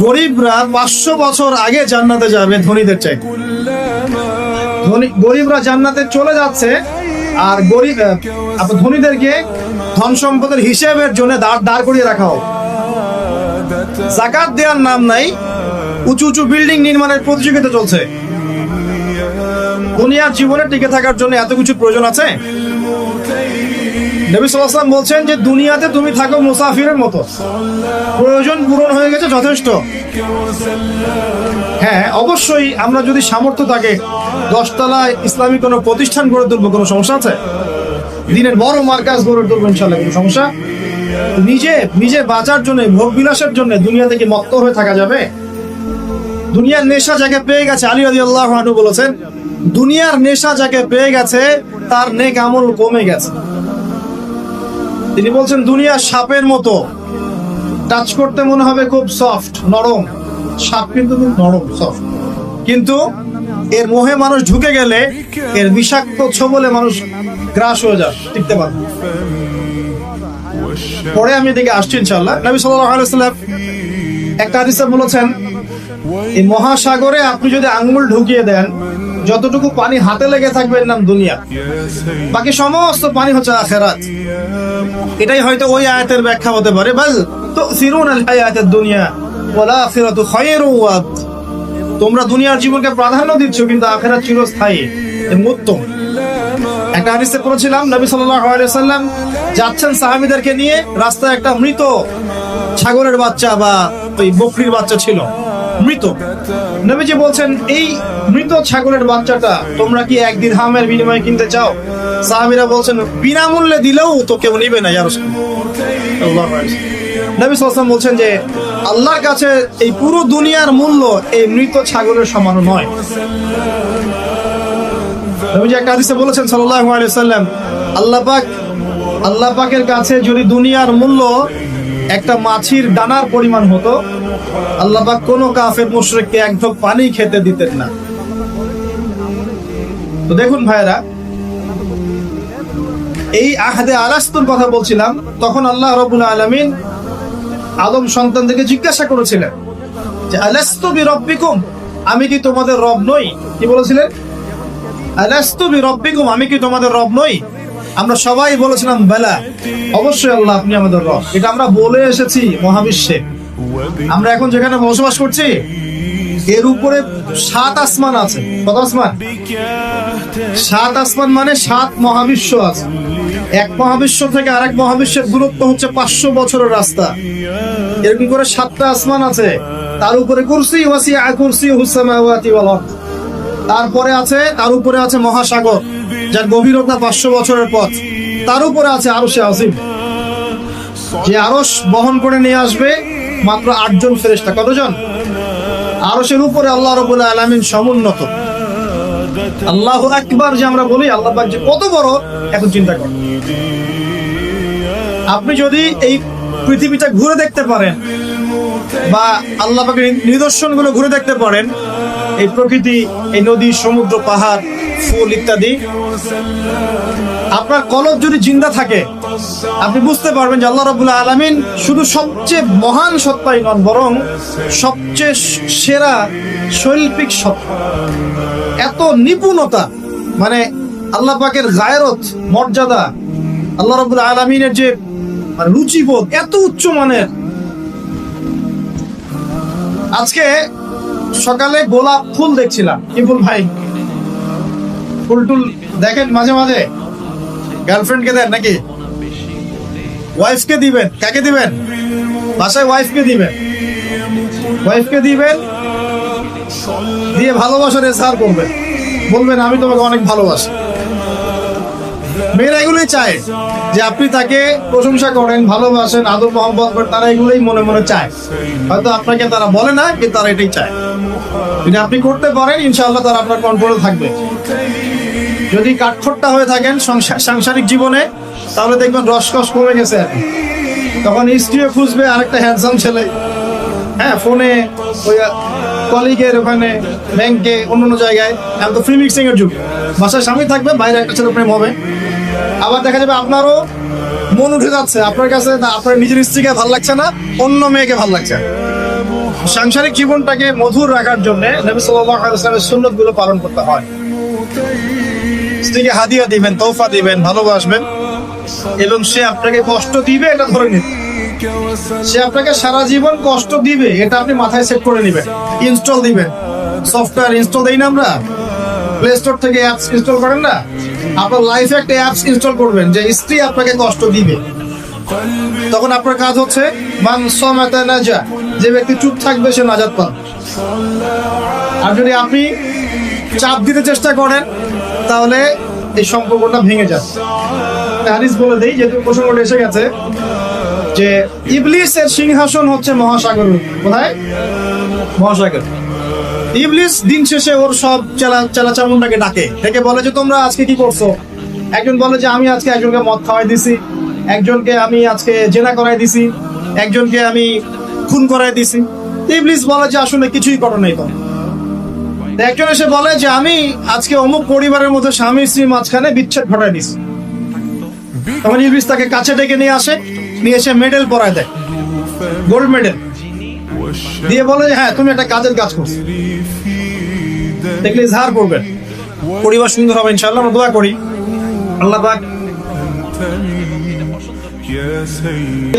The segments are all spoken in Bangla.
গরিবরা পাঁচশো বছর আগে জান্নাতে যাবে ধনীদের চাই। গরিবরা জান্নাতে চলে যাচ্ছে আর গরিব ধনীদেরকে ধন সম্পদের হিসেবের জন্য দাঁড় করিয়ে রাখা হোক। জাকাত দেওয়ার নাম নাই, উঁচু উঁচু বিল্ডিং নির্মাণের প্রতিযোগিতা চলছে। দুনিয়ার জীবনে টিকে থাকার জন্য এত কিছু প্রয়োজন আছে? নবী সাল্লাম বলছেন যে দুনিয়াতে তুমি থাকো মুসাফিরের মতো। প্রয়োজন পূরণ হয়ে গেছে যথেষ্ট। হ্যাঁ অবশ্যই আমরা যদি সামর্থ্য থাকে, দশতলায় ইসলামী কোনো প্রতিষ্ঠান গড়ে তুলবো, কোনো সমস্যা আছে? দিনের বড় মার্কাজ গড়ে তুলবো ইনশাল্লাহ কোনো সমস্যা? নিজে নিজে বাঁচার জন্য ভোগ বিলাসের জন্য দুনিয়া থেকে মত্ত হয়ে থাকা যাবে? দুনিয়ার নেশা যাকে পেয়ে গেছে, আলী আলী আল্লাহ বলেছেন, দুনিয়ার নেশা যাকে পেয়ে গেছে, তার নেক আমল কমে গেছে। তিনি বলছেন, দুনিয়া সাপের মতো। টাচ করতে মনে হবে খুব সফট, নরম। সাপ কিন্তু খুব নরম, সফট। কিন্তু এর মোহে মানুষ ঢুকে গেলে এর বিষাক্ত ছোবলে মানুষ গ্রাস হয়ে যায়, টিকতে পারে না। পরে আমি এদিকে আসছি ইনশাল্লাহ নবী আলাইহি একটা হাদিসে বলেছেন, এই মহাসাগরে আপনি যদি আঙ্গুল ঢুকিয়ে দেন যতটুকু পানি হাতে লেগে থাকবে এর নাম দুনিয়া। বাকি সমস্ত পানি হচ্ছে আখেরাত। এটাই হয়তো ওই আয়াতের ব্যাখ্যা হতে পারে। বল তো সিরুন আল দুনিয়া ওয়ালা আখিরাতু খায়রু ওয়া তোমরা দুনিয়ার জীবনকে প্রাধান্য দিচ্ছ, কিন্তু আখেরাত চিরস্থায়ী উত্তম। একটা হাদিসে পড়েছিলাম, নবী সাল্লাল্লাহু আলাইহি সাল্লাম যাচ্ছেন সাহাবীদেরকে নিয়ে, রাস্তায় একটা মৃত ছাগলের বাচ্চা বা ওই বকরির বাচ্চা ছিল। মৃত। নবীজি বলছেন, এই মৃত ছাগলের বাচ্চাটা তোমরা কি এক দিরহামের বিনিময়ে কিনতে চাও? সাহাবীরা বলছেন, বিনামূল্যে দিলেও তো কেউ নিবে না, ইয়া রাসূলুল্লাহ। নবী সাল্লাল্লাহু বলছেন যে, আল্লাহর কাছে এই পুরো দুনিয়ার মূল্য এই মৃত ছাগলের সমান নয়। নবীজি একটা হাদিসে বলেছেন, সাল্লাল্লাহু আলাইহি সাল্লাম আল্লাহ পাক, আল্লাহ পাকের কাছে যদি দুনিয়ার মূল্য একটা মাছির ডানার পরিমাণ হতো। আল্লাহ পাক কোনো কাফের মুশরিককে এক ঢোক পানি খেতে দিতেন না। তো দেখুন ভাইরা এই আহাদে আলাস্তুর কথা বলছিলাম, তখন আল্লাহ রবুল আলামিন আদম সন্তানদেরকে জিজ্ঞাসা করেছিলেন যে, আলাস্তু বি আমি কি তোমাদের রব নই? কি বলেছিলেন? আলাস্তু বি আমি কি তোমাদের রব নই? আমরা সবাই বলেছিলাম, বেলা, অবশ্যই আল্লাহ আপনি আমাদের রব। এটা আমরা বলে এসেছি মহাবিশ্বে। আমরা এখন যেখানে বসবাস করছি, এর উপরে সাত আসমান আছে। কত আসমান? সাত আসমান মানে সাত মহাবিশ্ব আছে। এক মহাবিশ্ব থেকে আরেক মহাবিশ্বের দূরত্ব হচ্ছে পাঁচশো বছরের রাস্তা। এরকম করে সাতটা আসমান আছে। তার উপরে কুরসি ওয়াসি কুরসি হুসামাওয়াতি ওয়াল তারপরে আছে, তার উপরে আছে মহাসাগর। যার গভীরতা পাঁচশো বছরের পথ, তার উপরে আছে আরও সে আসিম যে আরস বহন করে নিয়ে আসবে মাত্র আটজন ফেরেস্তা কতজন? আরসের উপরে আল্লাহ রবুল্লাহ আলমিন সমুন্নত। আল্লাহ একবার যে আমরা বলি, আল্লাহ যে কত বড়, এখন চিন্তা কর। আপনি যদি এই পৃথিবীটা ঘুরে দেখতে পারেন বা আল্লাহ নিদর্শনগুলো ঘুরে দেখতে পারেন, এই প্রকৃতি, এই নদী, সমুদ্র, পাহাড় ফুল ইত্যাদি। আপনার কলব যদি জিন্দা থাকে, আপনি বুঝতে পারবেন যে আল্লাহ রাবুল্লাহ আলমিন শুধু সবচেয়ে মহান সত্তাই নন, বরং সবচেয়ে সেরা শৈল্পিক সত্তা এত নিপুণতা মানে আল্লাহ পাকের গায়রত মর্যাদা, আল্লাহ রাবুল্লাহ আলমিনের যে মানে রুচিবোধ, এত উচ্চ মানের। আজকে সকালে গোলাপ ফুল দেখছিলাম। কি ফুল ভাই? ফুল টুল দেখেন মাঝে মাঝে। গার্লফ্রেন্ডকে দেন নাকি? ওয়াইফকে দিবেন। কাকে দিবেন? বাসায় ওয়াইফকে দিবেন। ওয়াইফকে দিবেন। দিয়ে ভালোবাসার এসার করবেন। বলবেন, আমি তোমাকে অনেক ভালোবাসি। মেয়েরা এগুলোই চায় যে আপনি তাকে প্রশংসা করেন, ভালোবাসেন, আদর মহব্বত করেন, তারা এগুলোই মনে মনে চায়। হয়তো আপনাকে তারা বলে না, কিন্তু তারা এটাই চায়। যদি আপনি করতে পারেন, ইনশাআল্লাহ তারা আপনার কন্ট্রোলে থাকবে। যদি কাঠখোট্টা হয়ে থাকেন সাংসারিক জীবনে, তাহলে দেখবেন রসকস কমে গেছে তখন স্ত্রীও খুঁজবে আরেকটা হ্যান্ডসাম ছেলে। হ্যাঁ ফোনে ওই কলিগের ওখানে ব্যাংকে অন্য অন্য জায়গায়। এখন তো ফ্রি মিক্সিং এর যুগ। বাসায় স্বামী থাকবে, বাইরে একটা ছেলে প্রেম হবে। আবার দেখা যাবে আপনারও মন উঠে যাচ্ছে। আপনার কাছে আপনার নিজের স্ত্রীকে ভালো লাগছে না, অন্য মেয়েকে ভালো লাগছে। সাংসারিক জীবনটাকে মধুর রাখার জন্য নবী ওয়াসাল্লামের সুন্নতগুলো পালন করতে হয়। স্ত্রীকে হাদিয়া দিবেন, তৌফা দিবেন, ভালোবাসবেন। এবং সে আপনাকে কষ্ট দিবে, এটা ধরে নিন। সে আপনাকে সারা জীবন কষ্ট দিবে, এটা আপনি মাথায় সেট করে নেবেন। ইনস্টল দিবেন। সফটওয়্যার ইনস্টল দেই না আমরা। প্লে স্টোর থেকে অ্যাপস ইনস্টল করেন না? আপনার লাইফে একটা অ্যাপস ইনস্টল করবেন, যে স্ত্রী আপনাকে কষ্ট দিবে। তখন আপনার কাজ হচ্ছে, মান সমাতা নাজা, যে ব্যক্তি চুপ থাকবে, সে নাজাত পান আর যদি আপনি চাপ দিতে চেষ্টা করেন তাহলে এই সম্পর্কটা ভেঙে যাবে। হারিস বলে দেই, যেহেতু প্রসঙ্গটা এসে গেছে, যে ইবলিসের সিংহাসন হচ্ছে মহাসাগর কোথায়? মহাসাগর। ইবলিস দিন শেষে ওর সব চেলা চেলা চামুন্ডাকে ডাকে। ডেকে বলে যে, তোমরা আজকে কি করছ? একজন বলে যে, আমি আজকে একজনকে মদ খাওয়াই দিছি। একজনকে আমি আজকে জেনা করাই দিছি। একজনকে আমি খুন করাই দিছি। ইবলিস বলে যে, আসলে কিছুই করো নাই তো একজন এসে বলে যে আমি আজকে অমুক পরিবারের মধ্যে স্বামী স্ত্রী মাঝখানে বিচ্ছেদ ঘটাই দিছি তখন ইবলিস তাকে কাছে ডেকে নিয়ে আসে নিয়ে এসে মেডেল পরায় দেয়। Gold medal. দিয়ে বলে যে, হ্যাঁ তুমি একটা কাজের কাজ করছ। দেখলে ইজহার করবেন পরিবার সুন্দর হবে ইনশাআল্লাহ আমরা দোয়া করি। আল্লাহ পাক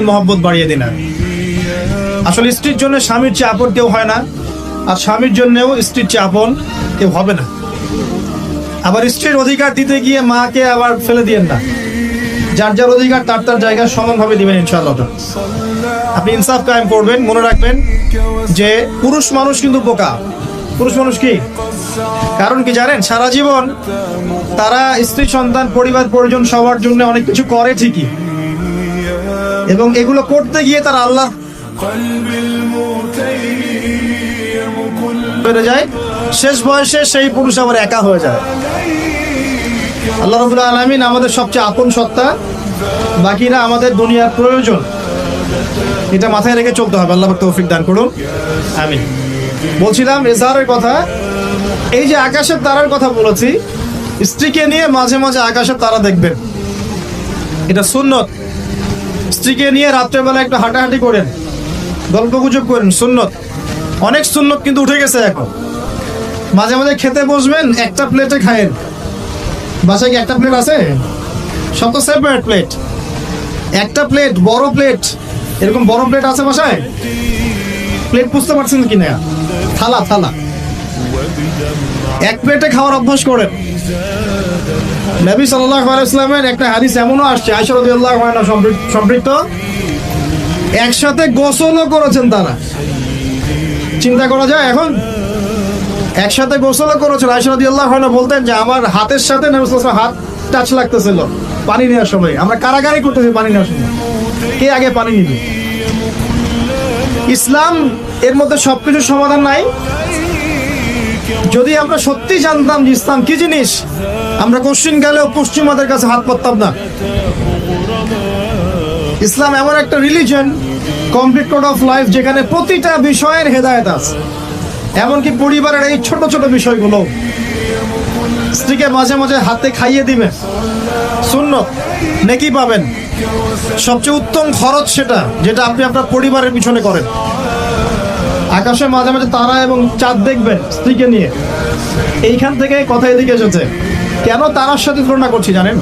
মহব্বত বাড়িয়ে দিন আসলে স্ত্রীর জন্য স্বামীর চেয়ে আপন কেউ হয় না। আর স্বামীর জন্যেও স্ত্রীর চেয়ে আপন কেউ হবে না। আবার স্ত্রীর অধিকার দিতে গিয়ে মাকে আবার ফেলে দিয়েন না। যার যার অধিকার, তার তার জায়গা সমানভাবে দিবেন ইনশাআল্লাহ। আপনি ইনসাফ কায়েম করবেন, মনে রাখবেন যে পুরুষ মানুষ কিন্তু বোকা। পুরুষ মানুষ কি? কারণ কি জানেন? সারা জীবন তারা স্ত্রী, সন্তান, পরিবার পরিজন সবার জন্য অনেক কিছু করে ঠিকই। এবং এগুলো করতে গিয়ে তারা আল্লাহ বেড়ে যায় শেষ বয়সে সেই পুরুষ আবার একা হয়ে যায়। আল্লাহ রবুল্লা আলমিন আমাদের সবচেয়ে আপন সত্তা বাকিরা আমাদের দুনিয়ার প্রয়োজন। এটা মাথায় রেখে চলতে হবে আল্লাহ তৌফিক দান করুন। আমি বলছিলাম এজাহারের কথা এই যে আকাশের তারার কথা বলেছি স্ত্রীকে নিয়ে মাঝে মাঝে আকাশের তারা দেখবেন। এটা সুন্নত। স্ত্রীকে নিয়ে রাত্রেবেলা একটু হাঁটাহাঁটি করেন গল্প গুজব করেন সুন্নত। অনেক সুন্নত কিন্তু উঠে গেছে এখন। মাঝে মাঝে খেতে বসবেন, একটা প্লেটে খায়েন। বাসায় কি একটা প্লেট আছে? সব তো সেপারেট প্লেট একটা প্লেট বড় প্লেট এরকম বড় প্লেট আছে বাসায়? প্লেট বুঝতে পারছেন কি না? থালা থালা। এক প্লেটে খাওয়ার অভ্যাস করেন। নবী সাল্লাল্লাহু আলাইহি ওয়াসাল্লামের একটা হাদিস এমনও আসছে সম্পৃক- সম্পৃক্ত। একসাথে গোসলও করেছেন তারা। চিন্তা করা যায়? এখন একসাথে গোসলও করেছেন, আয়েশা রাদিয়াল্লাহু আনহা বলতেন যে আমার হাতের সাথে হাত টাচ লাগতেছিল। পানি নেওয়ার সময়। আমরা কারাগারি করতেছি পানি নেওয়ার সময়। কে আগে পানি নিবে? ইসলাম এর মধ্যে সবকিছুর সমাধান নাই। যদি আমরা সত্যি জানতাম যে ইসলাম কি জিনিস, আমরা কোশ্চিন গেলেও পশ্চিমাদের কাছে হাত পাততাম না। ইসলাম এমন একটা religion complete code of life যেখানে প্রতিটা বিষয়ের হেদায়েত আছে। এমনকি পরিবারের এই ছোট ছোট বিষয়গুলো। স্ত্রীকে মাঝে মাঝে হাতে খাইয়ে দিবে সুন্নত, নেকি পাবেন। সবচেয়ে উত্তম খরচ সেটা, যেটা আপনি আপনার পরিবারের পিছনে করেন। আকাশে মাঝে মাঝে তারা এবং চাঁদ দেখবেন স্ত্রীকে নিয়ে। এইখান থেকে কথা এদিকে এসেছে কেন তারার সাথে তুলনা করছি জানেন?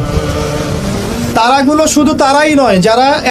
তারাগুলো শুধু তারাই নয়, যারা